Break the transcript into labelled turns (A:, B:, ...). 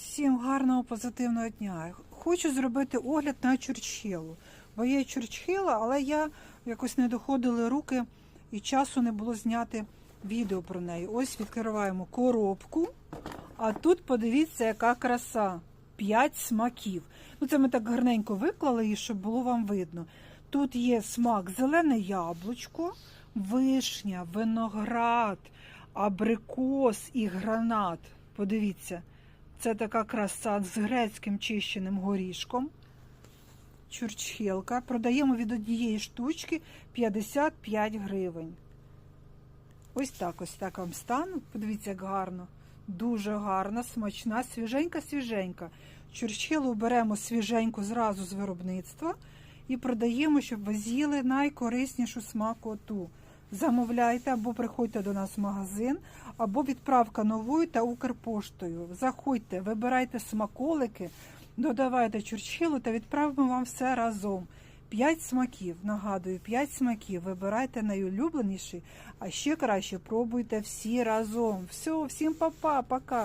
A: Всім гарного позитивного дня. Хочу зробити огляд на чурчхелу. Бо є чурчхела, але я якось не доходили руки і часу не було зняти відео про неї. Ось відкриваємо коробку. А тут подивіться, яка краса. П'ять смаків. Ну, це ми так гарненько виклали її, щоб було вам видно. Тут є смак зелене яблучко, вишня, виноград, абрикос і гранат. Подивіться, це така краса з грецьким чищеним горішком. Чурчхелка. Продаємо від однієї штучки 55 гривень. Ось так, ось так вам стану. Подивіться, як гарно. Дуже гарна, смачна, свіженька-свіженька. Чурчхелу беремо свіженьку зразу з виробництва і продаємо, щоб ви з'їли найкориснішу смакоту. Замовляйте або приходьте до нас в магазин, або відправка новою та Укрпоштою. Заходьте, вибирайте смаколики, додавайте чурчхелу та відправимо вам все разом. П'ять смаків, нагадую, п'ять смаків. Вибирайте найулюбленіший, а ще краще пробуйте всі разом. Все, всім па-па, пока.